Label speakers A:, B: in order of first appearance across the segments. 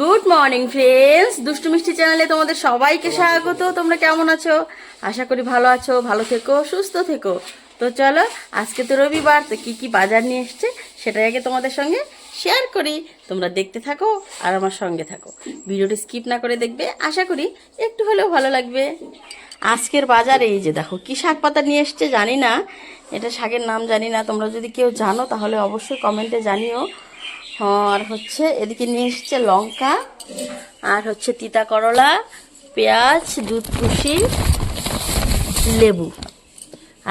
A: Good morning friends দুষ্টু মিষ্টি চ্যানেলে তোমাদের সবাইকে স্বাগত। তোমরা কেমন আছো? আশা করি ভালো আছো, ভালো থেকো, সুস্থ থেকো। তো চলো, আজকে তো রবিবার, তো কি কি বাজার নিয়ে এসছে সেটাই আগে তোমাদের সঙ্গে শেয়ার করি। তোমরা দেখতে থাকো আর আমার সঙ্গে থাকো। ভিডিওটি স্কিপ না করে দেখবে, আশা করি একটু হলেও ভালো লাগবে। আজকের বাজারে এই যে দেখো, কি শাক পাতা নিয়ে এসছে জানি না। এটা শাকের নাম জানি না, তোমরা যদি কেউ জানো তাহলে অবশ্যই কমেন্টে জানিও। আর হচ্ছে এদিকে নিয়ে এসছে লঙ্কা, আর হচ্ছে তিতা করলা, পেঁয়াজ, দুধ কুশি লেবু।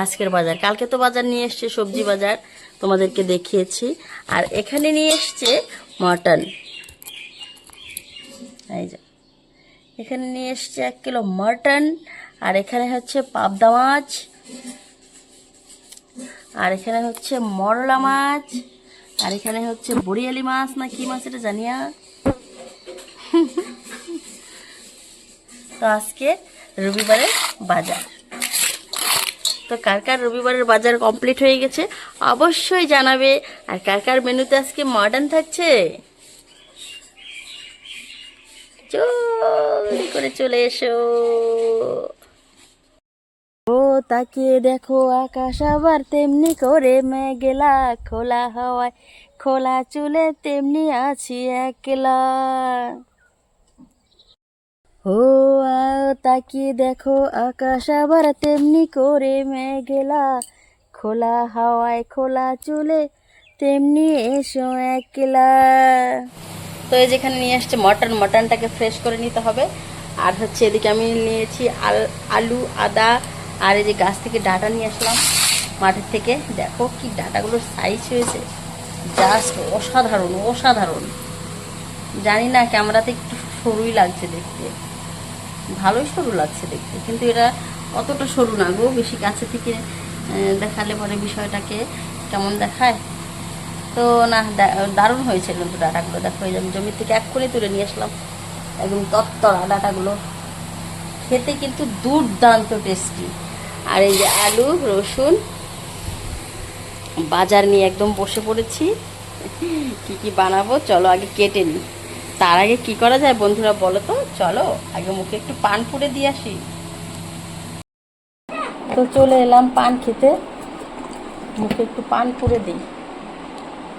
A: আজকের বাজার। কালকে তো বাজার নিয়ে এসছে, সবজি বাজার। তোমাদেরকে দেখিয়েছি। আর এখানে নিয়ে এসছে মটন। এই যে। এখানে নিয়ে এসছে এক কিলো মটন, আর এখানে হচ্ছে পাবদা মাছ, আর এখানে হচ্ছে মরলা মাছ। আর এখানে হচ্ছে বড়িয়ালি মাছ না কি মাছ এটা জানিয়া তো আজকে রবিবারের বাজার। তো কার কার রবিবারের বাজার কমপ্লিট হয়ে গেছে অবশ্যই জানাবে। আর কার কার মেনুতে আজকে মডার্ন থাকছে? করে চলে এসো। ও, তাকিয়ে দেখো আকাশ আবার তেমনি করে মেঘেলা, খোলা হাওয়ায়, খোলা চুলে তেমনি আছি একলা। ও তাকিয়ে দেখো আকাশ আবার তেমনি করে মেঘেলা, খোলা হাওয়ায়, খোলা চুলে তেমনি এসো একলা। তো এই যেখানে নিয়ে আসছে মটন, মটনটাকে ফ্রেশ করে নিতে হবে। আর হচ্ছে এদিকে আমি নিয়েছি আলু, আদা আর এই যে গাছ থেকে ডাটা নিয়ে আসলাম মাঠের থেকে। দেখো কি ডাটাগুলোর সাইজ হয়েছে। জাস্ট অসাধারণ অসাধারণ। জানি না ক্যামেরাতে একটু সরুই লাগছে দেখতে। ভালোই সরু লাগছে দেখতে, কিন্তু এটা অতটা সরু না গো। বেশি কাছে থেকে দেখালে পরে বিষয়টাকে কেমন দেখায়? তো না দারুণ হয়েছে কিন্তু ডাটাগুলো। দেখো, এই আমি জমি থেকে এক করে তুলে নিয়ে আসলাম। একদম তত্তরা ডাটাগুলো। খেতে কিন্তু দুর্দান্ত টেস্টি আর এই যে আলু, রসুন, বাজার নিয়ে একদম বসে পড়েছি। কি কি বানাবো? চলো আগে কেটে নিই। তার আগে কি করা যায় বন্ধুরা বলো তো? চলো, আগে মুখে একটু পান পুড়ে দিয়ে আসি। তো চলে এলাম পান খেতে। মুখে একটু পান পুড়ে দিই।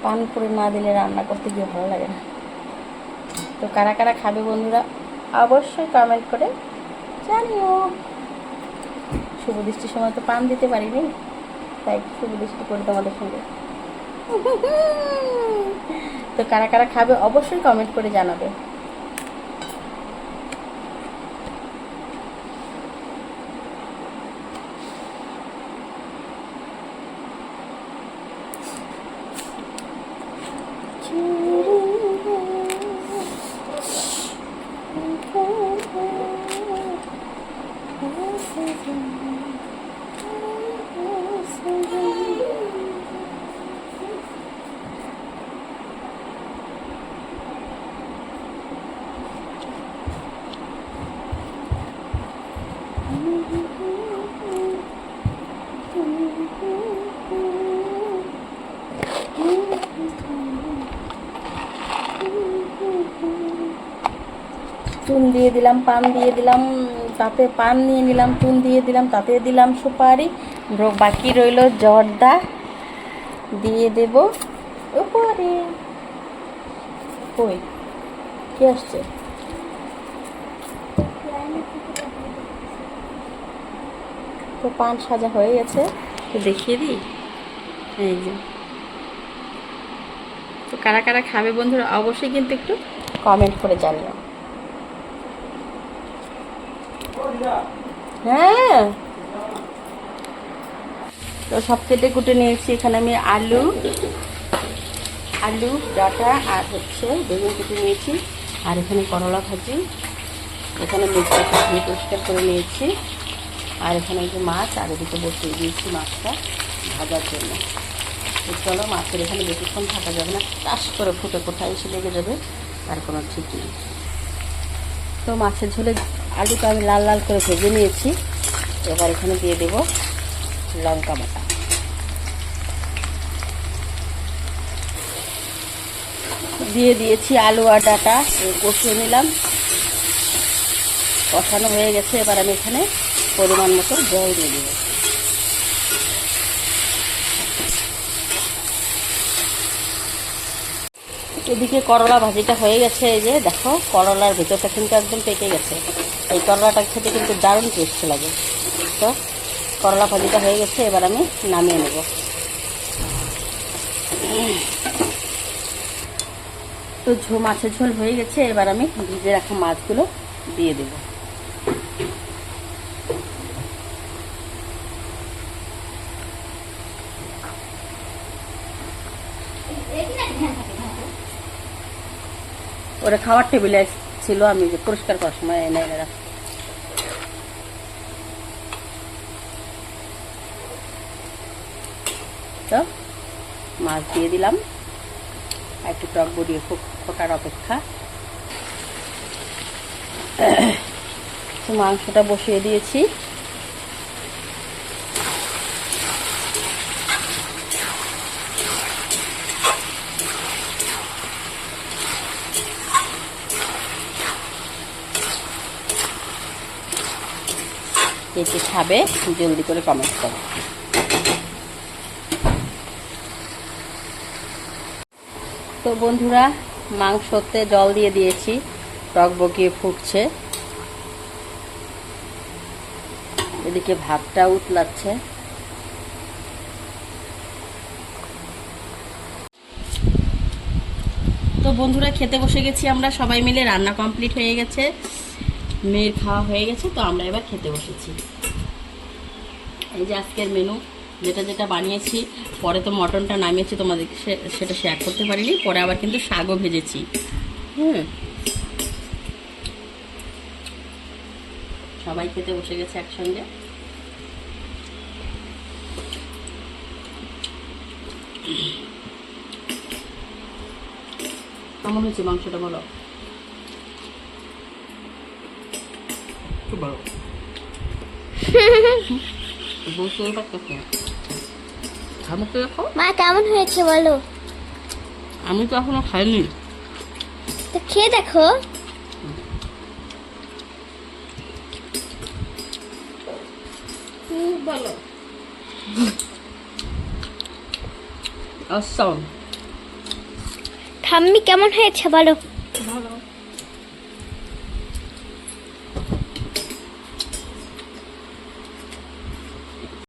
A: পান পুড়ে না দিলে রান্না করতে গিয়ে ভালো লাগে না। তো কারা কারা খাবে বন্ধুরা? অবশ্যই কমেন্ট করে জানিও। শুভ দৃষ্টির সময় তো পান দিতে পারিনি, তাই শুভ দৃষ্টি করি তোমাদের সঙ্গে। তো কারা কারা খাবে অবশ্যই কমেন্ট করে জানাবে। চুন দিয়ে দিলাম, পান দিয়ে দিলাম, তাতে পান নিয়ে নিলাম, চুন দিয়ে দিলাম, তাতে দিলাম সুপারি। বাকি রইল জর্দা। দিয়ে দেব উপরে কই? কি আসছে? তো পান সাজা হয়ে গেছে তো দেখিয়ে দিই। এই যে। তো কারা কারা খাবে বন্ধুরা, অবশ্যই কিন্তু একটু কমেন্ট করে জানিও। হ্যাঁ। তো সব কেটে কুটে নিয়েছি। এখানে আমি আলু আলু, ডাটা আর হচ্ছে বেগুন কেটে নিয়েছি। আর এখানে করলা ভাজি। এখানে ধুয়ে পরিষ্কার করে নিয়েছি। আর এখানে যে মাছ, আর এদিকে বসিয়ে দিয়েছি মাছটা ভাজার জন্য। চলো মাছের এখানে বেশিক্ষণ থাকা যাবে না। চাষ করে ফুটে কোথায় এসে লেগে যাবে, তার কোনো ঠিক নেই। তো মাছের ঝোলে আলুটা আমি লাল লাল করে ভেজে নিয়েছি। এবার এখানে দিয়ে দেব লঙ্কা বাটা। দিয়ে দিয়েছি আলু আর কষিয়ে নিলাম। কষানো হয়ে গেছে, এবার আমি এখানে পরিমাণ মতো জল দিয়ে দেবো। এদিকে করলা ভাজিটা হয়ে গেছে, এই যে দেখো, করলার ভেতরটা কিন্তু একদম পেকে গেছে। এই করলাটা খেতে কিন্তু দারুণ টেস্ট লাগে। তো করলা ভাজিটা হয়ে গেছে, এবার আমি নামিয়ে নেব। তো ঝো মাছের ঝোল হয়ে গেছে, এবার আমি ভিজে রাখা মাছগুলো দিয়ে দেব। ওরা খাওয়ার টেবিলে ছিল, আমি যে পরিষ্কার করার সময় এনে এনে রাখ তো, মাছ দিয়ে দিলাম। একটু টক বড়িয়ে ফোটার অপেক্ষা। মাংসটা বসিয়ে দিয়েছি। কে কে খাবে, জলদি করে কমেন্ট করো। তো বন্ধুরা, মাংসতে জল দিয়ে দিয়েছি টক বকিয়ে ফুটছে। এদিকে ভাতটা উতলাচ্ছে। তো বন্ধুরা, খেতে বসে গেছি আমরা সবাই মিলে, রান্না কমপ্লিট হয়ে গেছে। মেয়ের খাওয়া হয়ে গেছে, তো আমরা এবার খেতে বসেছি। এই যে আজকের মেনু যেটা যেটা বানিয়েছি, পরে তো মটনটা নামিয়েছি, তোমাদের সেটা শেয়ার করতে পারিনি, পরে আবার কিন্তু শাকও ভেজেছি। হুম। সবাই খেতে বসে গেছে একসঙ্গে। কেমন হয়েছে মাংসটা বলো?
B: খুব ভালো
A: বুঝতে পারতেছি দেখো।
C: মা কেমন হয়েছে বলো?
A: আমি তো এখনও খাইনি।
C: তো খেয়ে দেখো।
A: বলো
C: ঠাম্মি কেমন হয়েছে বলো?
A: ভালো।